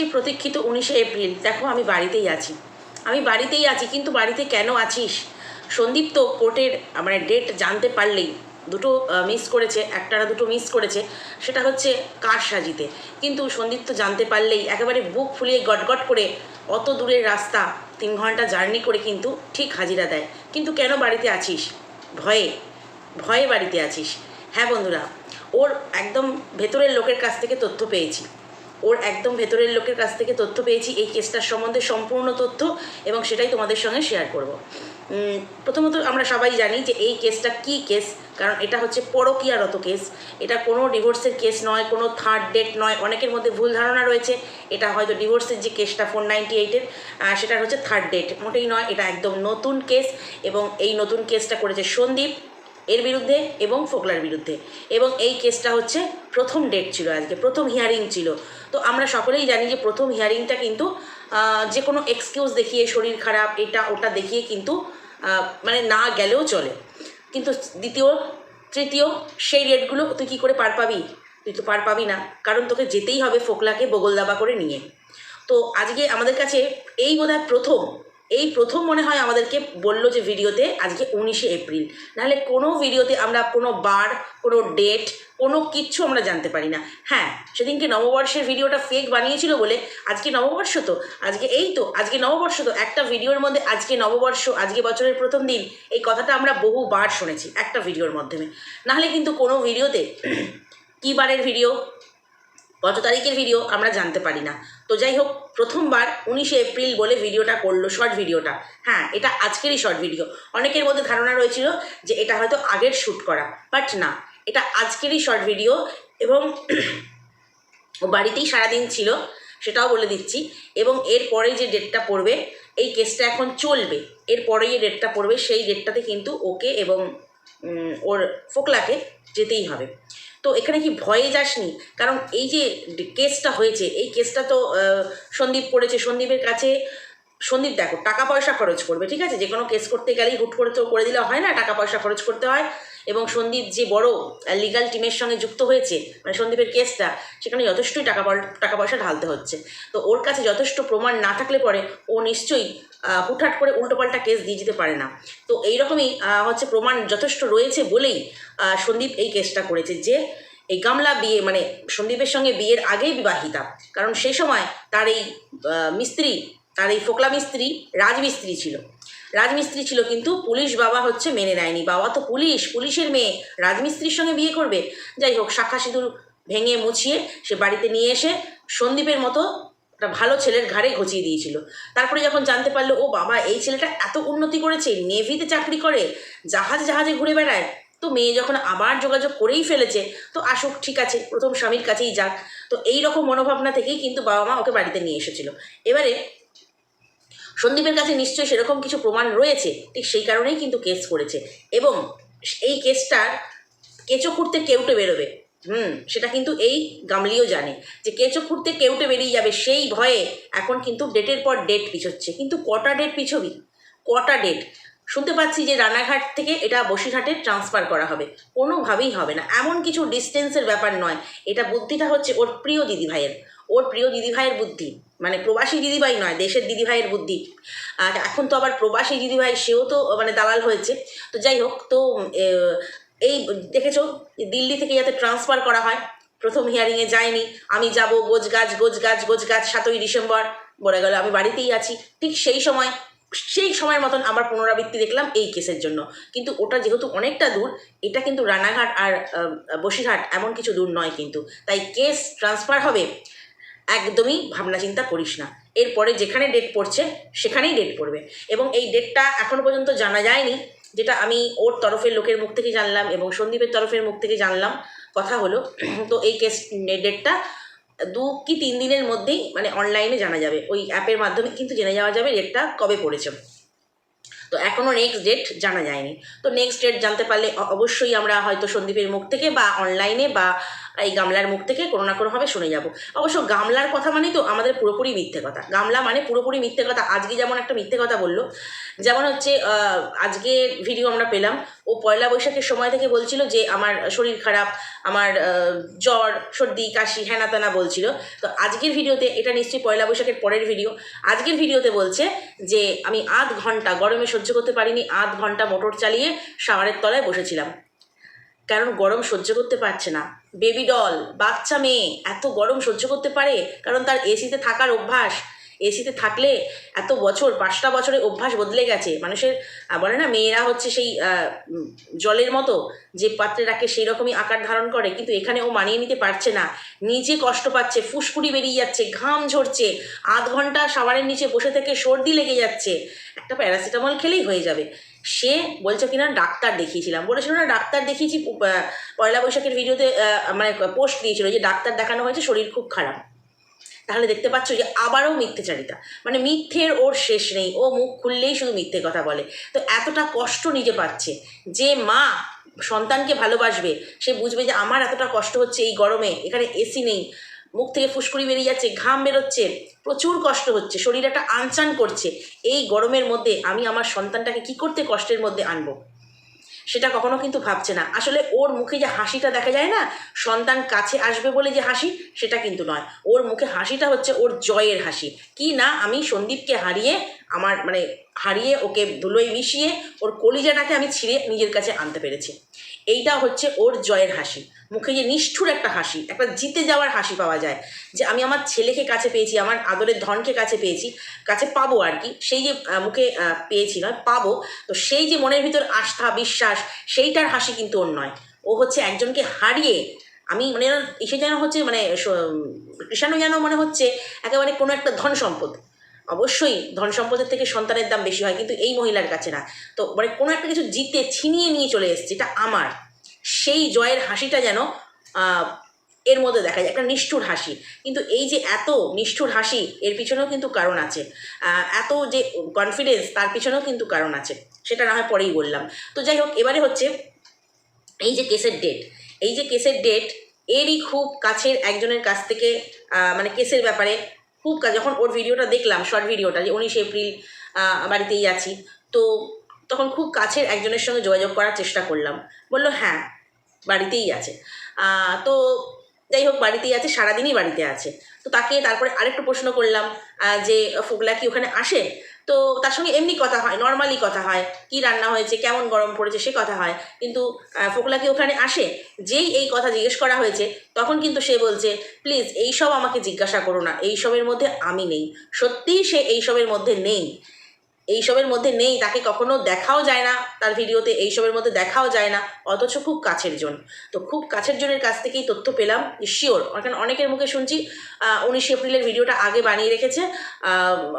সেই প্রতীক্ষিত উনিশে এপ্রিল। দেখো, আমি বাড়িতেই আছি। আমি বাড়িতেই আছি, কিন্তু বাড়িতে কেন আছিস? সন্দীপ তো কোর্টের মানে ডেট জানতে পারলেই দুটো মিস করেছে একটা দুটো মিস করেছে, সেটা হচ্ছে কার সাজিতে? কিন্তু সন্দীপ তো জানতে পারলেই একেবারে বুক ফুলিয়ে গটগট করে অত দূরের রাস্তা, তিন ঘণ্টা জার্নি করে কিন্তু ঠিক হাজিরা দেয়। কিন্তু কেন বাড়িতে আছিস? ভয়ে ভয়ে বাড়িতে আছিস। হ্যাঁ বন্ধুরা, ওর একদম ভেতরের লোকের কাছ থেকে তথ্য পেয়েছি। ওর একদম ভেতরের লোকের কাছ থেকে তথ্য পেয়েছি, এই কেসটার সম্বন্ধে সম্পূর্ণ তথ্য এবং সেটাই তোমাদের সঙ্গে শেয়ার করব। প্রথমত আমরা সবাই জানি যে এই কেসটা কি কেস, কারণ এটা হচ্ছে পরকীয়ারত কেস। এটা কোনো ডিভোর্সের কেস নয়, কোনো থার্ড ডেট নয়, অনেকের মধ্যে ভুল ধারণা রয়েছে। এটা হয়তো ডিভোর্সের যে কেসটা ফোর নাইনটি এইটের সেটা হচ্ছে থার্ড ডেট মোটেই নয়, এটা একদম নতুন কেস এবং এই নতুন কেসটা করেছে সন্দীপ। এর বিরুদ্ধে এবং ফোকলার বিরুদ্ধে। এবং এই কেসটা হচ্ছে প্রথম ডেট ছিল আজকে, প্রথম হিয়ারিং ছিল। তো আমরা সকলেই জানি যে প্রথম হিয়ারিংটা কিন্তু যে কোনো এক্সকিউজ দেখিয়ে শরীর খারাপ, এটা ওটা দেখিয়ে কিন্তু মানে না গেলেও চলে। কিন্তু দ্বিতীয়, তৃতীয়, সেই ডেটগুলো তুই কী করে পার পাবি? তুই তো পার পাবি না। কারণ তোকে যেতেই হবে ফোকলাকে বগল দাবা করে নিয়ে। তো আজকে আমাদের কাছে এই বোধহয় প্রথম এই প্রথম মনে হয় আমাদেরকে বলল যে ভিডিওতে আজকে উনিশে এপ্রিল। নাহলে কোনো ভিডিওতে আমরা কোনো বার, কোনো ডেট, কোনো কিচ্ছু আমরা জানতে পারি না। হ্যাঁ সেদিনকে নববর্ষের ভিডিওটা ফেক বানিয়েছিল বলে আজকে নববর্ষ তো, আজকে এই তো, আজকে নববর্ষ তো। একটা ভিডিওর মধ্যে আজকে নববর্ষ, আজকে বছরের প্রথম দিন, এই কথাটা আমরা বহুবার শুনেছি একটা ভিডিওর মাধ্যমে। নাহলে কিন্তু কোনো ভিডিওতে কী বারের ভিডিও কত তারিখের ভিডিও আমরা জানতে পারি না। তো যাই হোক, প্রথমবার উনিশে এপ্রিল বলে ভিডিওটা করল শর্ট ভিডিওটা। হ্যাঁ এটা আজকেরই শর্ট ভিডিও অনেকের মধ্যে ধারণা রয়েছিল যে এটা হয়তো আগের শ্যুট করা বাট না। এটা আজকেরই শর্ট ভিডিও এবং ও বাড়িতেই সারাদিন ছিল, সেটাও বলে দিচ্ছি। এবং এর এরপরে যে ডেটটা পড়বে, এই কেসটা এখন চলবে। এরপরে যে ডেটটা পড়বে, সেই ডেটটাতে কিন্তু ওকে এবং ওর ফোকলাকে যেতেই হবে। তো এখানে কি ভয়ে যাসনি? কারণ এই যে কেসটা হয়েছে, এই কেসটা তো সন্দীপ করেছে, সন্দীপের কাছে সন্দীপ দেখো, টাকা পয়সা খরচ করবে, ঠিক আছে? যে কোনো কেস করতে গেলেই হুট করে তো করে দিলে হয় না, টাকা পয়সা খরচ করতে হয়। এবং সন্দীপ যে বড় লিগাল টিমের সঙ্গে যুক্ত হয়েছে মানে সন্দীপের কেসটা সেখানে যথেষ্টই টাকা টাকা পয়সা ঢালতে হচ্ছে। তো ওর কাছে যথেষ্ট প্রমাণ না থাকলে পরে ও নিশ্চয়ই হুটহাট করে উল্টোপাল্টা কেস দিয়ে যেতে পারে না। তো এইরকমই হচ্ছে প্রমাণ যথেষ্ট রয়েছে বলেই সন্দীপ এই কেসটা করেছে যে, এই গামলা বিয়ে মানে সন্দীপের সঙ্গে বিয়ের আগেই বিবাহিতা। কারণ সেই সময় তার এই মিস্ত্রি, তার এই ফোকলা মিস্ত্রি, রাজমিস্ত্রি ছিল। রাজমিস্ত্রি ছিল কিন্তু পুলিশ বাবা হচ্ছে মেনে নেয়নি। বাবা তো পুলিশ, পুলিশের মেয়ে। রাজমিস্ত্রির সঙ্গে বিয়ে করবে। যাই হোক, শাখা সিঁদুর ভেঙে মুছিয়ে সে বাড়িতে নিয়ে এসে সন্দীপের মতো একটা ভালো ছেলের ঘাড়ে ঘচিয়ে দিয়েছিল। তারপরে যখন জানতে পারল, ও বাবা, এই ছেলেটা এত উন্নতি করেছে, নেভিতে চাকরি করে, জাহাজে জাহাজে ঘুরে বেড়ায়। তো মেয়ে যখন আবার যোগাযোগ করেই ফেলেছে, তো আসুক, ঠিক আছে, প্রথম স্বামীর কাছেই যাক। তো এই রকম মনোভাবনা থেকেই কিন্তু বাবা মা ওকে বাড়িতে নিয়ে এসেছিল। এবারে সন্দীপের কাছে নিশ্চয়ই সেরকম কিছু প্রমাণ রয়েছে, ঠিক সেই কারণেই কিন্তু কেস করেছে। এবং এই কেসটার কেঁচো খুঁড়তে কেউটে বেরোবে। হুম, সেটা কিন্তু এই গামলিও জানে যে কেঁচো খুঁড়তে কেউটে বেরিয়ে যাবে সেই ভয়ে এখন কিন্তু ডেটের পর ডেট পিছোচ্ছে। কিন্তু কটা ডেট পিছবি? কটা ডেট শুনতে পাচ্ছি যে রানাঘাট থেকে এটা বসিরহাটে ট্রান্সফার করা হবে। কোনোভাবেই হবে না। এমন কিছু ডিস্টেন্সের ব্যাপার নয়। এটা বুদ্ধিটা হচ্ছে ওর প্রিয় দিদিভাইয়ের। ওর প্রিয় দিদিভাইয়ের বুদ্ধি। মানে প্রবাসী দিদিভাই নয়, দেশের দিদিভাইয়ের বুদ্ধি। আর এখন তো আবার প্রবাসী দিদিভাই, সেও তো মানে দালাল হয়েছে। তো যাই হোক, তো এই দেখেছ দিল্লি থেকে যাতে ট্রান্সফার করা হয়, প্রথম হিয়ারিংয়ে যায়নি, আমি যাব গোজ গাছ গোজ গাছ গোজ গাছ, সাতই ডিসেম্বর, বলে গেল আমি বাড়িতেই আছি। ঠিক সেই সময়, সেই সময়ের মতন আমার পুনরাবৃত্তি দেখলাম এই কেসের জন্য। কিন্তু ওটা যেহেতু অনেকটা দূর, এটা কিন্তু রানাঘাট আর বসিরহাট এমন কিছু দূর নয় কিন্তু। তাই কেস ট্রান্সফার হবে একদমই ভাবনা চিন্তা করিস না। এরপরে যেখানে ডেট পড়ছে, সেখানেই ডেট পড়বে। এবং এই ডেটটা এখনও পর্যন্ত জানা যায়নি, যেটা আমি ওর তরফের লোকের মুখ থেকে জানলাম এবং সন্দীপের তরফের মুখ থেকে জানলাম, কথা হলো। তো এই কেস ডেটটা দু কি তিন দিনের মধ্যেই মানে অনলাইনে জানা যাবে। ওই অ্যাপের মাধ্যমে কিন্তু জেনে যাওয়া যাবে ডেটটা কবে পড়েছে। তো এখনও নেক্সট ডেট জানা যায়নি। তো নেক্সট ডেট জানতে পারলে অবশ্যই আমরা হয়তো সন্দীপের মুখ থেকে বা অনলাইনে বা এই গামলার মুখ থেকে কোনো না কোনোভাবে শুনে যাব। অবশ্য গামলার কথা মানেই তো আমাদের পুরোপুরি মিথ্যে কথা। গামলা মানে পুরোপুরি মিথ্যে কথা। আজকে যেমন একটা মিথ্যে কথা বলল, যেমন হচ্ছে আজকে ভিডিও আমরা পেলাম, ও পয়লা বৈশাখের সময় থেকে বলছিল যে আমার শরীর খারাপ, আমার জ্বর, সর্দি, কাশি হ্যানা বলছিল। তো আজকের ভিডিওতে এটা নিশ্চয়ই পয়লা বৈশাখের পরের ভিডিও আজকের ভিডিওতে বলছে যে আমি আধ ঘণ্টা গরমে সহ্য করতে পারিনি, আধ ঘণ্টা মোটর চালিয়ে শাওয়ারের তলায় বসেছিলাম। কারণ গরম সহ্য করতে পারছে না। বেবি ডল, বাচ্চা মেয়ে, এত গরম সহ্য করতে পারে? কারণ তার এসিতে থাকার অভ্যাস। এসিতে থাকলে এত বছর, পাঁচটা বছরে অভ্যাস বদলে গেছে। মানুষের বলে না, মেয়েরা হচ্ছে সেই জলের মতো, যে পাত্রে রাখে সেই রকমই আকার ধারণ করে। কিন্তু এখানে ও মানিয়ে নিতে পারছে না। নিজে কষ্ট পাচ্ছে, ফুসকুড়ি বেরিয়ে যাচ্ছে, ঘাম ঝরছে, আধ ঘণ্টা সাবারের নিচে বসে থেকে সর্দি লেগে যাচ্ছে। একটা প্যারাসিটামল খেলেই হয়ে যাবে। সে বলছে কিনা ডাক্তার দেখিয়েছিলাম। বলেছিল না, ডাক্তার দেখিয়েছি পয়লা বৈশাখের ভিডিওতে মানে পোস্ট দিয়েছিল যে ডাক্তার দেখানো হয়েছে, শরীর খুব খারাপ। তাহলে দেখতে পাচ্ছ যে আবারও মিথ্যেচারিতা। মানে মিথ্যের ওর শেষ নেই, ও মুখ খুললেই শুধু মিথ্যে কথা বলে। তো এতটা কষ্ট নিজে পাচ্ছে যে মা সন্তানকে ভালোবাসবে, সে বুঝবে যে আমার এতটা কষ্ট হচ্ছে এই গরমে, এখানে এসি নেই। মুখ থেকে ফুসকুড়ি বেরিয়ে যাচ্ছে, ঘাম বেরোচ্ছে, প্রচুর কষ্ট হচ্ছে, শরীর একটা আনচান করছে। এই গরমের মধ্যে আমি আমার সন্তানটাকে কি করতে কষ্টের মধ্যে আনব? সেটা কখনো কিন্তু ভাবছে না। আসলে ওর মুখে যে হাসিটা দেখা যায় না, সন্তান কাছে আসবে বলে যে হাসি, সেটা কিন্তু নয়। ওর মুখে হাসিটা হচ্ছে ওর জয়ের হাসি। কি না আমি সন্দীপকে হারিয়ে আমার মানে হারিয়ে ওকে ধুলোয় মিশিয়ে ওর কলিজাটাকে আমি ছিঁড়ে নিজের কাছে আনতে পেরেছি। এইটা হচ্ছে ওর জয়ের হাসি। মুখে যে নিষ্ঠুর একটা হাসি, একটা জিতে যাওয়ার হাসি পাওয়া যায়। যে আমি আমার ছেলেকে কাছে পেয়েছি, আমার আদরের ধনকে কাছে পেয়েছি, কাছে পাবো আর কি, সেই যে মুখে পেয়েছি নয়, পাবো, তো সেই যে মনের ভিতর আস্থা, বিশ্বাস, সেইটার হাসি কিন্তু ওর নয়। ও হচ্ছে একজনকে হারিয়ে আমি মানে এসে যেন হচ্ছে মানে কৃষাণু যেন মনে হচ্ছে একেবারে কোনো একটা ধন সম্পদ। অবশ্যই ধন সম্পদের থেকে সন্তানের দাম বেশি হয়, কিন্তু এই মহিলার কাছে না। তো মানে কোনো একটা কিছু জিতে ছিনিয়ে নিয়ে চলে এসছে, এটা আমার। সেই জয়ের হাসিটা যেন এর মধ্যে দেখা যায়। একটা নিষ্ঠুর হাসি। কিন্তু এই যে এত নিষ্ঠুর হাসি, এর পিছনেও কিন্তু কারণ আছে। এত যে কনফিডেন্স তার পিছনেও কিন্তু কারণ আছে। সেটা না হয় পরেই বললাম। তো যাই হোক, এবারে হচ্ছে এই যে কেসের ডেট এই যে কেসের ডেট এরই খুব কাছের একজনের কাছ থেকে মানে কেসের ব্যাপারে খুব যখন ওর ভিডিওটা দেখলাম শর্ট ভিডিওটা যে উনিশে এপ্রিল বাড়িতেই আছি, তো তখন খুব কাছের একজনের সঙ্গে যোগাযোগ করার চেষ্টা করলাম। বলল হ্যাঁ বাড়িতেই আছে। তো যাই হোক, বাড়িতেই আছে, সারাদিনই বাড়িতে আছে। তো তাকে তারপরে আরেকটু প্রশ্ন করলাম যে ফোকলা কি ওখানে আসে? তো তার সঙ্গে এমনি কথা হয়, নর্মালি কথা হয়, কি রান্না হয়েছে, কেমন গরম পড়েছে, সে কথা হয়। কিন্তু ফোকলা কি ওখানে আসে? যেই এই কথা জিজ্ঞেস করা হয়েছে, তখন কিন্তু সে বলছে, প্লিজ এইসব আমাকে জিজ্ঞাসা করো না এইসবের মধ্যে আমি নেই। সত্যিই সে এইসবের মধ্যে নেই। এইসবের মধ্যে নেই, তাকে কখনো দেখাও যায় না, তার ভিডিওতে এইসবের মধ্যে দেখাও যায় না, অথচ খুব কাছের জন। তো খুব কাছের জনের কাছ থেকেই তথ্য পেলাম শিওর। কারণ অনেকের মুখে শুনছি উনিশে এপ্রিলের ভিডিওটা আগে বানিয়ে রেখেছে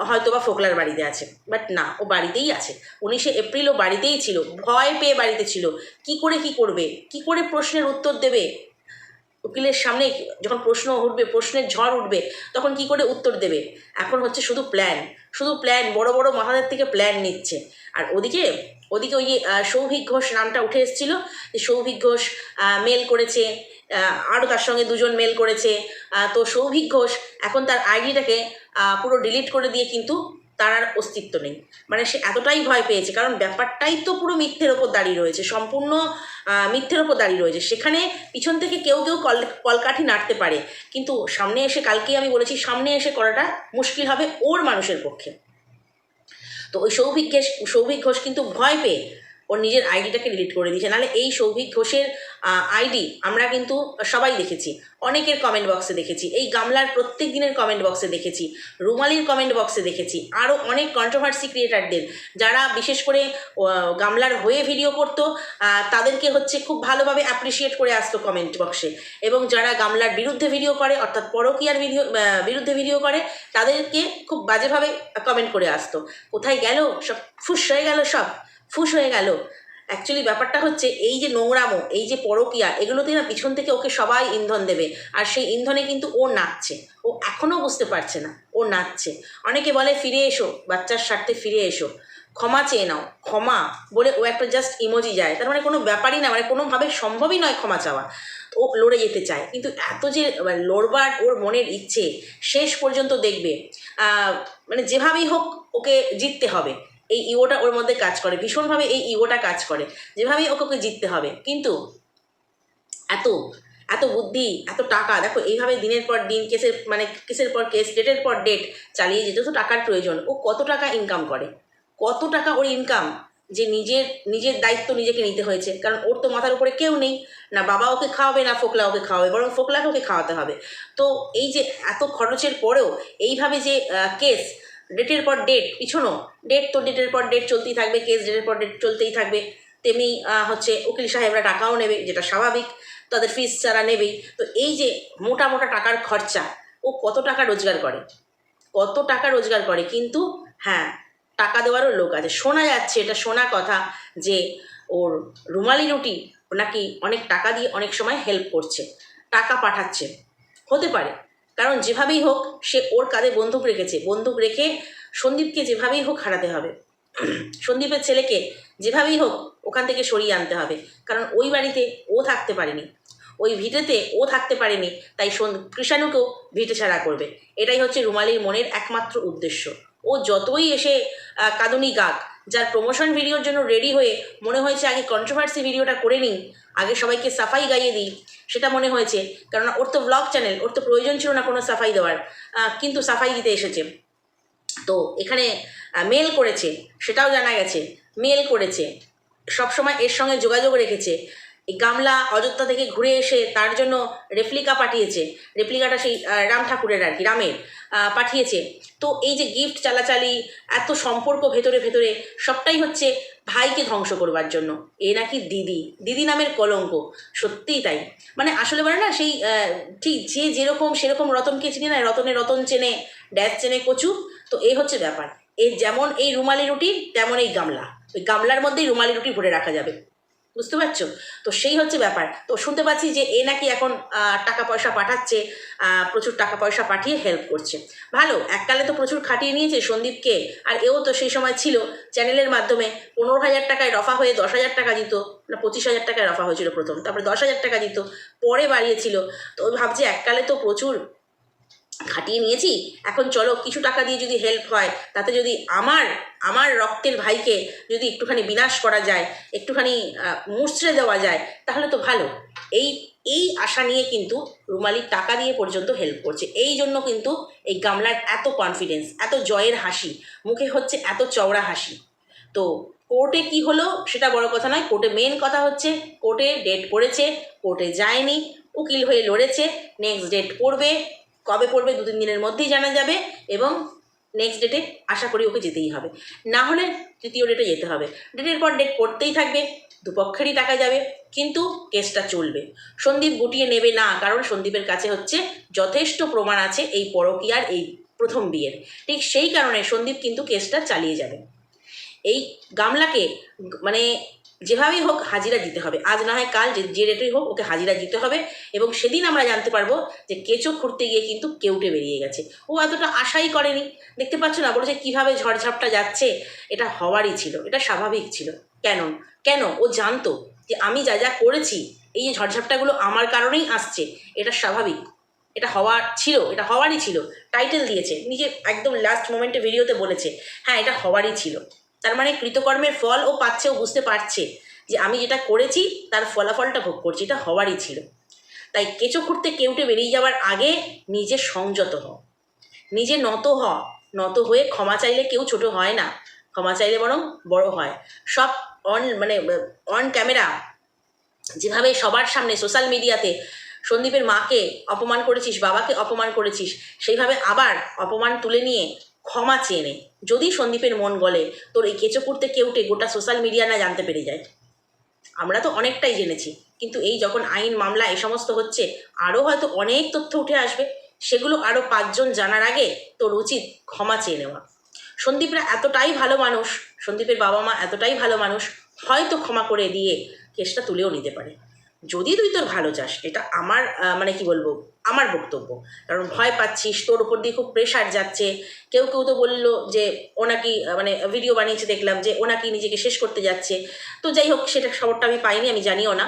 হয়তো বা ফোকলার বাড়িতে আছে। বাট না, ও বাড়িতেই আছে। উনিশে এপ্রিল ও বাড়িতেই ছিল, ভয় পেয়ে বাড়িতে ছিল। কি করে কি করবে? কি করে প্রশ্নের উত্তর দেবে? উকিলের সামনে যখন প্রশ্ন উঠবে, প্রশ্নের ঝড় উঠবে, তখন কি করে উত্তর দেবে? এখন হচ্ছে শুধু প্ল্যান শুধু প্ল্যান বড় বড় মাথাদের থেকে প্ল্যান নিচ্ছে। আর ওদিকে ওদিকে ওই সৌভিক ঘোষ নামটা উঠে এসেছিল যে সৌভিক ঘোষ মেল করেছে আরও তার সঙ্গে দুজন মেল করেছে। তো সৌভিক ঘোষ এখন তার আইডিটাকে পুরো ডিলিট করে দিয়ে কিন্তু তার আর অস্তিত্ব নেই। মানে সে এতটাই ভয় পেয়েছে, কারণ ব্যাপারটাই তো পুরো মিথ্যের ওপর দাঁড়িয়ে রয়েছে, সম্পূর্ণ মিথ্যের ওপর দাঁড়িয়ে রয়েছে। সেখানে পিছন থেকে কেউ কেউ কল, কলকাঠি নাড়তে পারে, কিন্তু সামনে এসে কালকেই আমি বলেছি, সামনে এসে করাটা মুশকিল হবে ওর মানুষের পক্ষে। তো ওই সৌভিক ঘোষ সৌভিক ঘোষ কিন্তু ভয় পেয়ে ওর নিজের আইডিটাকে ডিলিট করে দিয়েছে। নাহলে এই সৌভিক ঘোষের আইডি আমরা কিন্তু সবাই দেখেছি। অনেকের কমেন্ট বক্সে দেখেছি। এই গামলার প্রত্যেক দিনের কমেন্ট বক্সে দেখেছি। রুমালির কমেন্ট বক্সে দেখেছি। আরও অনেক কন্ট্রোভার্সি ক্রিয়েটারদের যারা বিশেষ করে গামলার হয়ে ভিডিও করতো তাদেরকে হচ্ছে খুব ভালোভাবে অ্যাপ্রিসিয়েট করে আসতো কমেন্ট বক্সে এবং যারা গামলার বিরুদ্ধে ভিডিও করে, অর্থাৎ পরকীয়ার ভিডিও বিরুদ্ধে ভিডিও করে, তাদেরকে খুব বাজেভাবে কমেন্ট করে আসতো। কোথায় গেল? সব, ফুস হয়ে গেল সব। ফুস হয়ে গেল। অ্যাকচুয়ালি ব্যাপারটা হচ্ছে এই যে নোংরামো, এই যে পরকীয়া এগুলোতে না পিছন থেকে ওকে সবাই ইন্ধন দেবে। আর সেই ইন্ধনে কিন্তু ও নাচছে। ও এখনও বুঝতে পারছে না, ও নাচছে। অনেকে বলে, ফিরে এসো, বাচ্চার স্বার্থে ফিরে এসো। ক্ষমা চেয়ে নাও, ক্ষমা বলে ও একটা জাস্ট ইমোজি যায়। তার মানে কোনো ব্যাপারই না মানে কোনোভাবে সম্ভবই নয় ক্ষমা চাওয়া। ও লড়ে যেতে চায়। কিন্তু এত যে লড়বার ওর মনের ইচ্ছে, শেষ পর্যন্ত দেখবে মানে যেভাবেই হোক ওকে জিততে হবে। এই ইগোটা ওর মধ্যে কাজ করে, ভীষণভাবে এই ইগোটা কাজ করে, যেভাবেই ওকে ওকে জিততে হবে। কিন্তু এত এত বুদ্ধি, এত টাকা, দেখো এইভাবে দিনের পর দিন, কেসের মানে কেসের পর কেস, ডেটের পর ডেট চালিয়ে যেতে তো টাকার প্রয়োজন। ও কত টাকা ইনকাম করে? কত টাকা ওর ইনকাম যে নিজের নিজের দায়িত্ব নিজেকে নিতে হয়েছে? কারণ ওর তো মাথার উপরে কেউ নেই। না বাবা ওকে খাওয়াবে, না ফোকলা ওকে খাওয়াবে, বরং ফোকলাকে ওকে খাওয়াতে হবে। তো এই যে এত খরচের পরেও এইভাবে যে কেস ডেটের পর ডেট পিছনো ডেট তো ডেটের পর ডেট চলতেই থাকবে কেস ডেটের পর ডেট চলতেই থাকবে। তেমনি হচ্ছে উকিল সাহেবরা টাকাও নেবে, যেটা স্বাভাবিক, তাদের ফিস যারা নেবেই। তো এই যে মোটা মোটা টাকার খরচা, ও কত টাকা রোজগার করে? কত টাকা রোজগার করে? কিন্তু হ্যাঁ টাকা দেওয়ারও লোক আছে। শোনা যাচ্ছে, এটা শোনা কথা যে ওর রুমালি রুটি নাকি অনেক টাকা দিয়ে অনেক সময় হেল্প করছে, টাকা পাঠাচ্ছে। হতে পারে। কারণ যেভাবেই হোক সে ওর কাঁধে বন্দুক রেখেছে। বন্দুক রেখে সন্দীপকে যেভাবেই হোক হারাতে হবে। সন্দীপের ছেলেকে যেভাবেই হোক ওখান থেকে সরিয়ে আনতে হবে। কারণ ওই বাড়িতে ও থাকতে পারেনি। ওই ভিটেতে ও থাকতে পারেনি। তাই কৃষাণুকেও ভিটে ছাড়া করবে। এটাই হচ্ছে রুমালির মনের একমাত্র উদ্দেশ্য। ও যতই এসে কাঁদুনি গাক, যার প্রমোশন ভিডিওর জন্য রেডি হয়ে মনে হয়েছে আগে কন্ট্রোভার্সি ভিডিওটা করে নিই, আগে সবাইকে সাফাই গাইয়ে দিই, সেটা মনে হয়েছে। কেননা ওর তো ব্লগ চ্যানেল ওর তো প্রয়োজন ছিল না কোনো সাফাই দেওয়ার কিন্তু সাফাই দিতে এসেছে। তো এখানে মেল করেছে, সেটাও জানা গেছে মেল করেছে। সবসময় এর সঙ্গে যোগাযোগ রেখেছে। এই গামলা অযোধ্যা থেকে ঘুরে এসে তার জন্য রেপ্লিকা পাঠিয়েছে। রেপ্লিকাটা সেই রাম ঠাকুরের আর কি, রামের পাঠিয়েছে। তো এই যে গিফট চালাচালি, এত সম্পর্ক ভেতরে ভেতরে, সবটাই হচ্ছে ভাইকে ধ্বংস করবার জন্য। এ নাকি দিদি দিদি নামের কলঙ্ক, সত্যিই তাই। মানে আসলে বলে না, সেই ঠিক যে যেরকম সেরকম রতনকে চিনি না, রতনে রতন চেনে, ড্যাস চেনে কচু। তো এই হচ্ছে ব্যাপার। এ যেমন এই রুমালি রুটি, তেমন এই গামলা। ওই গামলার মধ্যেই রুমালি রুটি ভরে রাখা যাবে। বুঝতে পারছ? তো সেই হচ্ছে ব্যাপার। তো শুনতে পাচ্ছি যে এ নাকি এখন টাকা পয়সা পাঠাচ্ছে প্রচুর টাকা পয়সা পাঠিয়ে হেল্প করছে। ভালো, এককালে তো প্রচুর খাটিয়ে নিয়েছে সন্দীপকে, আর এও তো সেই সময় ছিল। চ্যানেলের মাধ্যমে পনেরো হাজার টাকায় রফা হয়ে দশ হাজার টাকা দিত, না পঁচিশ হাজার টাকায় রফা হয়েছিল প্রথম, তারপরে দশ হাজার টাকা দিত, পরে বাড়িয়েছিল। তো ভাবছি এককালে তো প্রচুর খাটিয়ে নিয়েছি? এখন চলো, কিছু টাকা দিয়ে যদি হেল্প হয়, তাতে যদি আমার আমার রক্তের ভাইকে যদি একটুখানি বিনাশ করা যায়, একটুখানি মুচড়ে দেওয়া যায়, তাহলে তো ভালো। এই এই আশা নিয়ে কিন্তু রুমালি টাকা দিয়ে পর্যন্ত হেল্প করছে। এই জন্য কিন্তু এই গামলার এত কনফিডেন্স এত জয়ের হাসি, মুখে হচ্ছে এত চওড়া হাসি। তো কোর্টে কি হলো সেটা বড় কথা নয় কোর্টে মেন কথা হচ্ছে কোর্টে ডেট পড়েছে কোর্টে যায়নি, উকিল হয়ে লড়েছে নেক্সট ডেট পড়বে কবে পড়বে দু তিন দিনের মধ্যেই জানা যাবে এবং নেক্সট ডেটে আশা করি ওকে যেতেই হবে। না হলে তৃতীয় ডেটে যেতে হবে। ডেটের পর ডেট পড়তেই থাকবে, দুপক্ষেরই টাকা যাবে, কিন্তু কেসটা চলবে। সন্দীপ গুটিয়ে নেবে না, কারণ সন্দীপের কাছে হচ্ছে যথেষ্ট প্রমাণ আছে এই পরকীয়ার এই প্রথম বিয়ের। ঠিক সেই কারণে সন্দীপ কিন্তু কেসটা চালিয়ে যাবে। এই গামলাকে মানে যেভাবেই হোক হাজিরা দিতে হবে। আজ না হয় কাল যে যে রেটেই হোক ওকে হাজিরা দিতে হবে এবং সেদিন আমরা জানতে পারব যে কেঁচো খুঁড়তে গিয়ে কিন্তু কেউটে বেরিয়ে গেছে। ও এতটা আশাই করেনি। দেখতে পাচ্ছ না, বলেছে কীভাবে ঝড়ঝাপটা যাচ্ছে, এটা হওয়ারই ছিল, এটা স্বাভাবিক ছিল। কেন? কেন? ও জানতো যে আমি যা যা করেছি, এই যে ঝড়ঝাপটাগুলো আমার কারণেই আসছে, এটা স্বাভাবিক। এটা হওয়ার ছিল, এটা হওয়ারই ছিল। টাইটেল দিয়েছে, নিজে একদম লাস্ট মোমেন্টে ভিডিওতে বলেছে হ্যাঁ এটা হওয়ারই ছিল। তার মানে কৃতকর্মের ফল ও পাচ্ছে ও বুঝতে পারছে যে আমি যেটা করেছি, তার ফলাফলটা ভোগ করছি, এটা হওয়ারই ছিল। তাই কেঁচো খুঁড়তে কেউটে বেরিয়ে যাওয়ার আগে নিজে সংযত হ নিজে নত হ, নত হয়ে ক্ষমা চাইলে কেউ ছোট হয় না। ক্ষমা চাইলে বরং বড় হয়। সব অন মানে অন ক্যামেরা যেভাবে সবার সামনে সোশ্যাল মিডিয়াতে সন্দীপের মাকে অপমান করেছিস, বাবাকে অপমান করেছিস, সেইভাবে আবার অপমান তুলে নিয়ে ক্ষমা চেয়ে নে। যদি সন্দীপের মন গলে, তোর এই কেঁচো করতে কেউটে গোটা সোশ্যাল মিডিয়া না জানতে পেরে যায়? আমরা তো অনেকটাই জেনেছি, কিন্তু এই যখন আইন মামলা এই সমস্ত হচ্ছে আরও হয়তো অনেক তথ্য উঠে আসবে। সেগুলো আরও পাঁচজন জানার আগে তোর উচিত ক্ষমা চেয়ে নেওয়া। সন্দীপরা এতটাই ভালো মানুষ, সন্দীপের বাবা মা এতটাই ভালো মানুষ, হয়তো ক্ষমা করে দিয়ে কেসটা তুলেও নিতে পারে। যদি তুই তোর ভালো চাস, এটা আমার মানে কি বলব, আমার বক্তব্য। কারণ ভয় পাচ্ছিস, তোর উপর দিয়ে খুব প্রেশার যাচ্ছে। কেউ কেউ তো বলল যে, ও নাকি মানে ভিডিও বানিয়েছে, দেখলাম যে, ও নাকি নিজেকে শেষ করতে যাচ্ছে। তো যাই হোক, সেটা খবরটা আমি পাইনি, আমি জানিও না।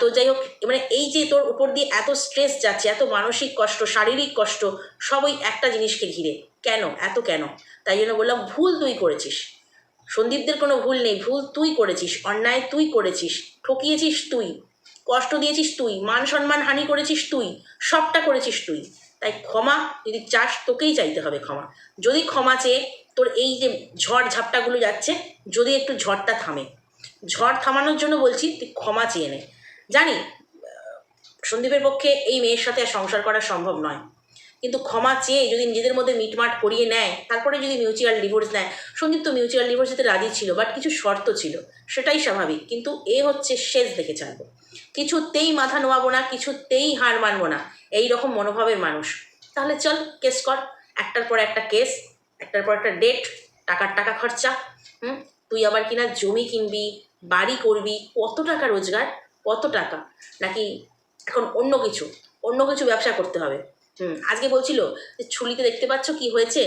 তো যাই হোক মানে এই যে তোর উপর দিয়ে এত স্ট্রেস যাচ্ছে, এত মানসিক কষ্ট, শারীরিক কষ্ট, সবই একটা জিনিসকে ঘিরে। কেন? এত কেন? তাই জন্য বললাম, ভুল তুই করেছিস। সন্দীপদের কোনো ভুল নেই, ভুল তুই করেছিস, অন্যায় তুই করেছিস, ঠকিয়েছিস তুই। কষ্ট দিয়েছিস তুই, মান সম্মান হানি করেছিস তুই, সবটা করেছিস তুই। তাই ক্ষমা যদি চাস, তোকেই চাইতে হবে ক্ষমা। যদি ক্ষমা চেয়ে তোর এই যে ঝড় ঝাপটাগুলো যাচ্ছে, যদি একটু ঝড়টা থামে। ঝড় থামানোর জন্য বলছি, তুই ক্ষমা চেয়ে নে। জানি সন্দীপের পক্ষে এই মেয়ের সাথে সংসার করা সম্ভব নয়। কিন্তু ক্ষমা চেয়ে যদি নিজেদের মধ্যে মিটমাট করিয়ে নেয়, তারপরে যদি মিউচুয়াল ডিভোর্স নেয়, সন্দীপ তো মিউচুয়াল ডিভোর্স দিতে রাজি ছিল বাট কিছু শর্ত ছিল, সেটাই স্বাভাবিক। কিন্তু এ হচ্ছে শেষ দেখে ছাড়বো কিছুতেই মাথা নোয়াবো না, কিছুতেই হার মানবো না এই রকম মনোভাবের মানুষ। তাহলে চল কেস কর। একটার পর একটা কেস একটার পর একটা ডেট টাকার টাকা খরচা, হুম? তুই আবার কিনা জমি কিনবি, বাড়ি করবি, কত টাকা রোজগার, কত টাকা? নাকি এখন অন্য কিছু অন্য কিছু ব্যবসা করতে হবে। হুম। আজকে বলছিল যে, ছুলিতে দেখতে পাচ্ছ কি হয়েছে?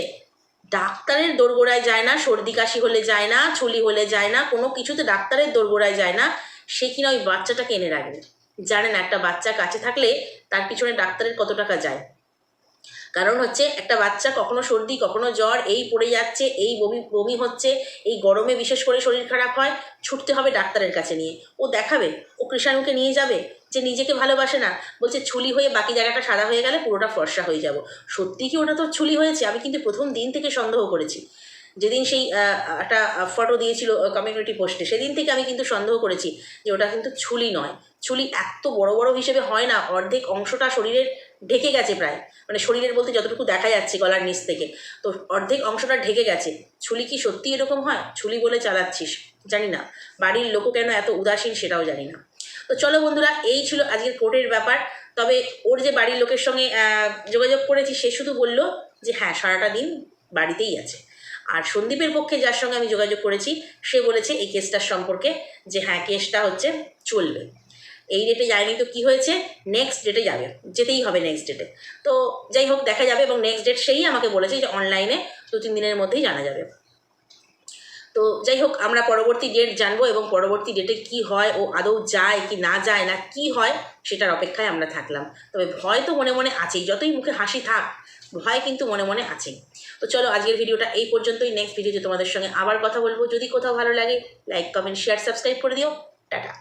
ডাক্তারের দোরগোড়ায় যায় না, সর্দি কাশি হলে যায় না, ছুলি হলে যায় না, কোনো কিছুতে ডাক্তারের দোরগোড়ায় যায় না। সে কিনা ওই বাচ্চাটাকে এনে রাখবে। জানেন একটা বাচ্চা কাছে থাকলে তার পিছনে ডাক্তারের কত টাকা যায়। কারণ হচ্ছে একটা বাচ্চা কখনো সর্দি, কখনো জ্বর, এই পড়ে যাচ্ছে, এই বমি বমি হচ্ছে, এই গরমে বিশেষ করে শরীর খারাপ হয়, ছুটতে হবে ডাক্তারের কাছে নিয়ে। ও দেখাবে, ও কৃষাণুকে নিয়ে যাবে যে নিজেকে ভালোবাসে না, বলছে ছুলি হয়ে বাকি জায়গাটা সাদা হয়ে গেলে পুরোটা ফর্সা হয়ে যাব। সত্যি কি ওটা তো ছুলি হয়েছে? আমি কিন্তু প্রথম দিন থেকে সন্দেহ করেছি। যেদিন সেই একটা ফটো দিয়েছিল কমিউনিটি পোস্টে সেদিন থেকে আমি কিন্তু সন্দেহ করেছি যে ওটা কিন্তু ছুলি নয়। ছুলি এত বড় বড় হিসেবে হয় না, অর্ধেক অংশটা শরীরের ঢেকে গেছে প্রায়। মানে শরীরের বলতে যতটুকু দেখা যাচ্ছে গলার নিচ থেকে। তো অর্ধেক অংশটা ঢেকে গেছে। ছুলি কি সত্যি এরকম হয়? ছুলি বলে চালাচ্ছিস? জানি না। বাড়ির লোকও কেন এত উদাসীন সেটাও জানি না। তো চলো বন্ধুরা, এই ছিল আজকের কোর্টের ব্যাপার। তবে ওর যে বাড়ির লোকের সঙ্গে যোগাযোগ করেছি, সে শুধু বলল যে হ্যাঁ সারাটা দিন বাড়িতেই আছে। আর সন্দীপের পক্ষে যার সঙ্গে আমি যোগাযোগ করেছি, সে বলেছে এই কেসটার সম্পর্কে যে হ্যাঁ কেসটা হচ্ছে চলবে। এই ডেটে যায়নি তো কি হয়েছে? নেক্সট ডেটে যাবে। যেতেই হবে নেক্সট ডেটে তো যাই হোক, দেখা যাবে এবং নেক্সট ডেট সেই আমাকে বলেছে যে অনলাইনে দু তিন দিনের মধ্যেই জানা যাবে। তো যাই হোক, আমরা পরবর্তী ডেট জানব এবং পরবর্তী ডেটে কি হয়, ও আদৌ যায় কি না যায় না কি হয়, সেটার অপেক্ষায় আমরা থাকলাম। তবে ভয় তো মনে মনে আছেই, যতই মুখে হাসি থাক, ভয় কিন্তু মনে মনে আছেই। তো চলো, আজকের ভিডিওটা এই পর্যন্তই। নেক্সট ভিডিওতে তোমাদের সঙ্গে আবার কথা বলব। যদি কোথাও ভালো লাগে লাইক কমেন্ট শেয়ার সাবস্ক্রাইব করে দিও। টাটা।